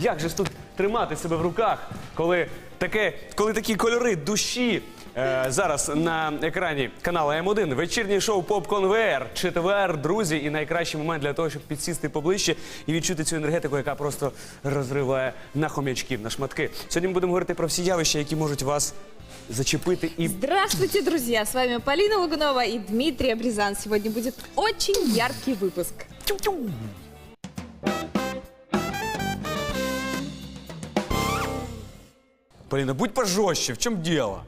Як же ж тут тримати себе в руках, коли таке, коли такі кольори душі е, зараз на екрані каналу М1. Вечірнє шоу Попкон ВР. Четвер, друзі, і найкращий момент для того, щоб підсісти поближче і відчути цю енергетику, яка просто розриває на хомячків, на шматки. Сьогодні ми будемо говорити про всі явища, які можуть вас зачепити і Здравствуйте, друзья! С вами Полина Лугунова и Дмитрий Обрезан. Сегодня будет очень яркий выпуск. Поліна, будь пожорстче, в чому діло?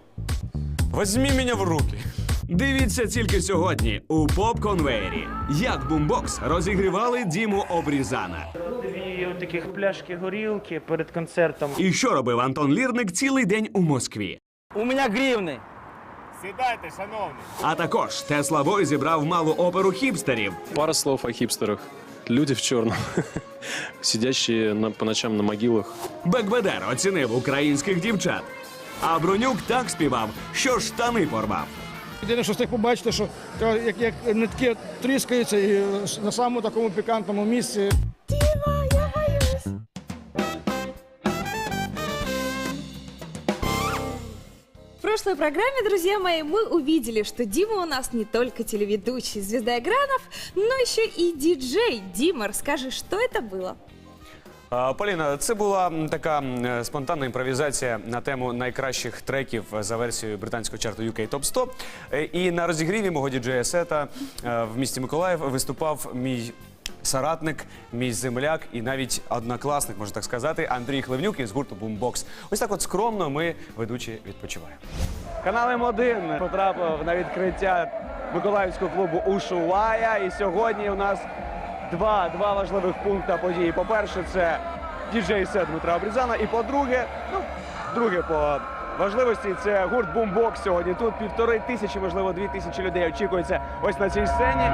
Возьми мене в руки. Дивіться тільки сьогодні у поп-конвеєрі. Як бумбокс розігрівали Діму Обрізана. Дві таких пляшки горілки перед концертом. І що робив Антон Лірник цілий день у Москві. У мене гривни. Сідайте, шановні. А також Тесла Бой зібрав малу оперу хіпстерів. Пара слов о хипстерах. Люди в чорному, сидящие на, по ночам на могилах. Бекбедер оцінив українських дівчат. А Бронюк так співав, що штани порвав. Єдине, що встиг побачити, що та, як, як нитки тріскаються і е, на самому такому пікантному місці. прошлой программе, друзья мои, мы увидели, что Дима у нас не только телеведущий, звезда экранов, но еще и диджей. Дима, расскажи, что это было? А, Поліна, це була м, така м, е, спонтанна імпровізація на тему найкращих треків е, за версією британського чарту UK Top 100. Е, І на розігріві мого діджея сета е, в місті Миколаїв виступав мій соратник, мій земляк і навіть однокласник, можна так сказати, Андрій Хлевнюк із гурту Boombox. Ось так от скромно ми, ведучі, відпочиваємо. Канал М1 потрапив на відкриття Миколаївського клубу Ушувая. І сьогодні у нас два, два важливих пункти події. По-перше, це діджей сет Дмитра Обрізана. І по-друге, ну, друге по важливості, це гурт Бумбокс сьогодні. Тут півтори тисячі, можливо, дві тисячі людей очікується ось на цій сцені.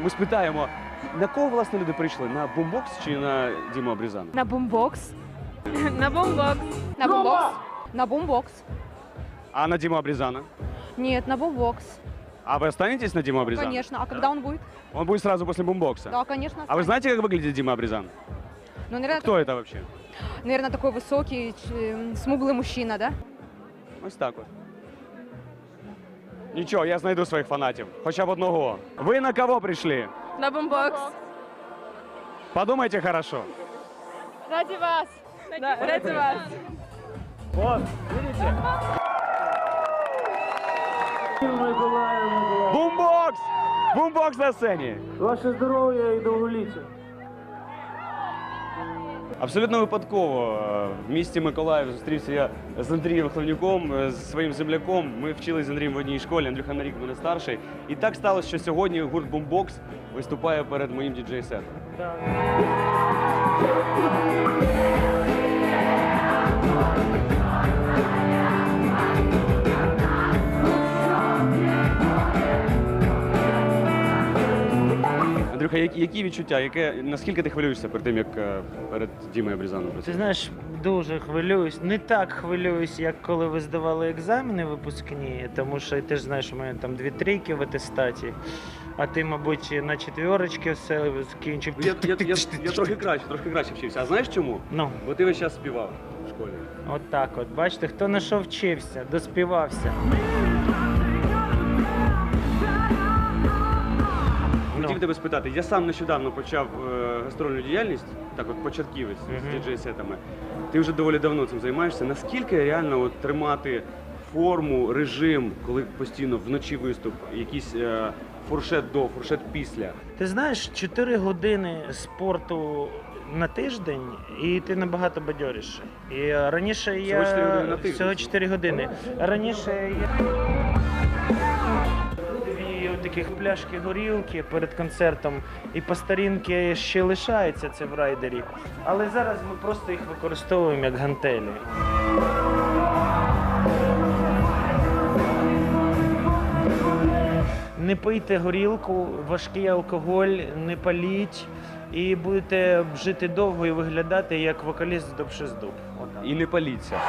Ми спитаємо, на кого власне люди прийшли? На бумбокс чи на Діму Обрізана? На бумбокс. На бумбокс. На бумбокс. На бумбокс. А на Диму Обрезана? Нет, на бумбокс. А вы останетесь на Диму Обрезана? Конечно. А когда он будет? Он будет сразу после бумбокса. Да, конечно. А вы останется. знаете, как выглядит Дима Обрезан? Ну, наверное, Кто это вообще? наверное, такой высокий, ч- м, смуглый мужчина, да? Ось так от. Нічого, я знайду своїх фанатів. Хоча б одного. Ви на кого прийшли? На бумбокс. Подумайте хорошо. Ради вас. ради вас. Вот, видите? Бумбокс! Бумбокс на сцені! Ваше здоров'я і довголіття. Абсолютно випадково е, в місті Миколаїв зустрівся я з Андрієм Хлевнюком, е, з своїм земляком. Ми вчились з Андрієм в одній школі, Андрюха на рік мене старший. І так сталося, що сьогодні гурт Бумбокс виступає перед моїм діджей-сетом. Андрюха, які, які відчуття? Яке, наскільки ти хвилюєшся перед тим, як е, перед Дімою Обрізаном Ти працюєш? знаєш, дуже хвилююсь. Не так хвилююсь, як коли ви здавали екзамени випускні, тому що ти ж знаєш, у мене там дві трійки в атестаті, а ти, мабуть, на четверочки все закінчив. Я, я, я, я трохи краще, трохи краще вчився. А знаєш чому? Ну, Бо ти весь час співав в школі. от так от. Бачите, хто на що вчився, доспівався. Хотів тебе спитати, я сам нещодавно почав е, гастрольну діяльність, так от початківець з Мгм. діджей-сетами. Ти вже доволі давно цим займаєшся. Наскільки реально от, тримати форму, режим, коли постійно вночі виступ, якийсь е, фуршет до, фуршет після? Ти знаєш, 4 години спорту на тиждень, і ти набагато бадьоріше. І е, раніше я Всього 4 години на тиждень? всього 4 години. Раніше я таких пляшки горілки перед концертом, і по старінки ще лишається це в райдері. Але зараз ми просто їх використовуємо як гантелі. Не пийте горілку, важкий алкоголь, не паліть, і будете жити довго і виглядати як вокаліст з Дуб І не паліться.